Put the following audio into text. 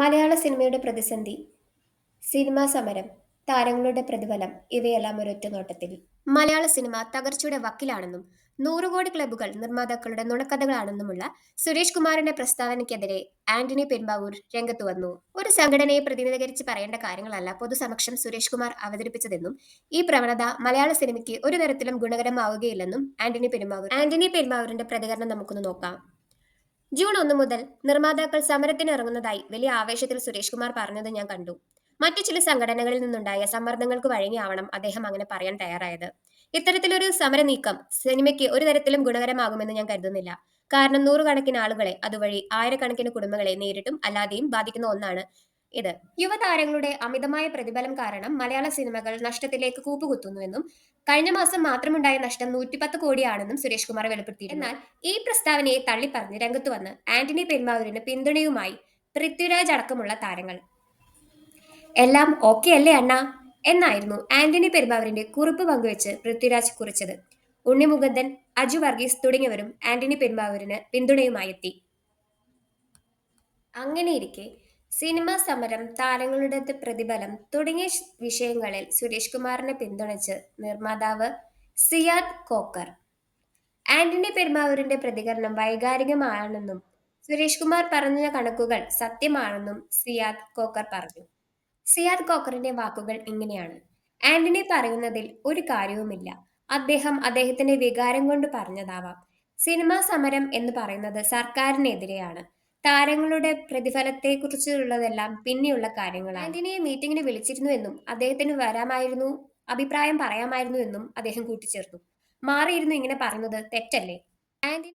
മലയാള സിനിമയുടെ പ്രതിസന്ധി. സിനിമാ സമരം താരങ്ങളുടെ പ്രതിഫലം ഇവയെല്ലാം ഒരൊറ്റ നോട്ടത്തിൽ മലയാള സിനിമ തകർച്ചയുടെ വക്കിലാണെന്നും നൂറുകോടി ക്ലബുകൾ നിർമ്മാതാക്കളുടെ നുണക്കഥകളാണെന്നുമുള്ള സുരേഷ് കുമാറിന്റെ പ്രസ്താവനയ്ക്കെതിരെ ആന്റണി പെരുമ്പാവൂർ രംഗത്ത് വന്നു. ഒരു സംഘടനയെ പ്രതിനിധീകരിച്ച് പറയേണ്ട കാര്യങ്ങളല്ല പൊതുസമക്ഷം സുരേഷ് കുമാർ അവതരിപ്പിച്ചതെന്നും ഈ പ്രവണത മലയാള സിനിമയ്ക്ക് ഒരു തരത്തിലും ഗുണകരമാവുകയില്ലെന്നും ആന്റണി പെരുമ്പാവൂർ ആന്റണി പെരുമ്പാവൂരിന്റെ പ്രതികരണം നമുക്കൊന്ന് നോക്കാം. ജൂൺ ഒന്ന് മുതൽ നിർമ്മാതാക്കൾ സമരത്തിന് ഇറങ്ങുന്നതായി വലിയ ആവേശത്തിൽ സുരേഷ് കുമാർ പറഞ്ഞത് ഞാൻ കണ്ടു. മറ്റു ചില സംഘടനകളിൽ നിന്നുണ്ടായ സമ്മർദ്ദങ്ങൾക്ക് വഴങ്ങിയാവണം അദ്ദേഹം അങ്ങനെ പറയാൻ തയ്യാറായത്. ഇത്തരത്തിലൊരു സമര നീക്കം സിനിമയ്ക്ക് ഒരു തരത്തിലും ഗുണകരമാകുമെന്ന് ഞാൻ കരുതുന്നില്ല. കാരണം നൂറുകണക്കിന് ആളുകളെ അതുവഴി ആയിരക്കണക്കിന് കുടുംബങ്ങളെ നേരിട്ടും അല്ലാതെയും ബാധിക്കുന്ന ഒന്നാണ് ഇത് യുവതാരങ്ങളുടെ അമിതമായ പ്രതിഫലം കാരണം മലയാള സിനിമകൾ നഷ്ടത്തിലേക്ക് കൂപ്പുകുത്തുന്നുവെന്നും കഴിഞ്ഞ മാസം മാത്രമുണ്ടായ നഷ്ടം നൂറ്റിപ്പത്ത് കോടിയാണെന്നും സുരേഷ് കുമാർ വെളിപ്പെടുത്തി എന്നാൽ ഈ പ്രസ്താവനയെ തള്ളിപ്പറഞ്ഞ് രംഗത്ത് വന്ന് ആന്റണി പെരുമാവൂരിന് പിന്തുണയുമായി പൃഥ്വിരാജ് അടക്കമുള്ള താരങ്ങൾ. എല്ലാം ഓക്കെ അല്ലേ അണ്ണ? എന്നായിരുന്നു ആന്റണി പെരുമാവൂരിന്റെ കുറിപ്പ് പങ്കുവെച്ച് പൃഥ്വിരാജ് കുറിച്ചത്. ഉണ്ണി ഉണ്ണിമുകുന്ദൻ അജു വർഗീസ് തുടങ്ങിയവരും ആന്റണി പെരുമാവൂരിന് പിന്തുണയുമായി എത്തി അങ്ങനെയിരിക്കെ സിനിമാ സമരം താരങ്ങളുടെ പ്രതിഫലം തുടങ്ങിയ വിഷയങ്ങളിൽ സുരേഷ് കുമാറിനെ പിന്തുണച്ച് നിർമ്മാതാവ് സിയാദ് കോക്കർ. ആന്റണി പെരുമാവൂരിന്റെ പ്രതികരണം വൈകാരികമാണെന്നും സുരേഷ് കുമാർ പറഞ്ഞ കണക്കുകൾ സത്യമാണെന്നും സിയാദ് കോക്കർ പറഞ്ഞു. സിയാദ് കോക്കറിന്റെ വാക്കുകൾ ഇങ്ങനെയാണ്. ആന്റണി പറയുന്നതിൽ ഒരു കാര്യവുമില്ല. അദ്ദേഹം അദ്ദേഹത്തിന്റെ വികാരം കൊണ്ട് പറഞ്ഞതാവാം. സിനിമാ സമരം എന്ന് പറയുന്നത് സർക്കാരിനെതിരെയാണ്. താരങ്ങളുടെ പ്രതിഫലത്തെക്കുറിച്ചുള്ളതെല്ലാം പിന്നെയുള്ള കാര്യങ്ങളാണ്. ആന്റണിയെ മീറ്റിംഗിന് വിളിച്ചിരുന്നു എന്നും അദ്ദേഹത്തിന് വരാമായിരുന്നു അഭിപ്രായം പറയാമായിരുന്നു എന്നും അദ്ദേഹം കൂട്ടിച്ചേർത്തു. മാറിയിരുന്നു ഇങ്ങനെ പറയുന്നത് തെറ്റല്ലേ? ആന്റണി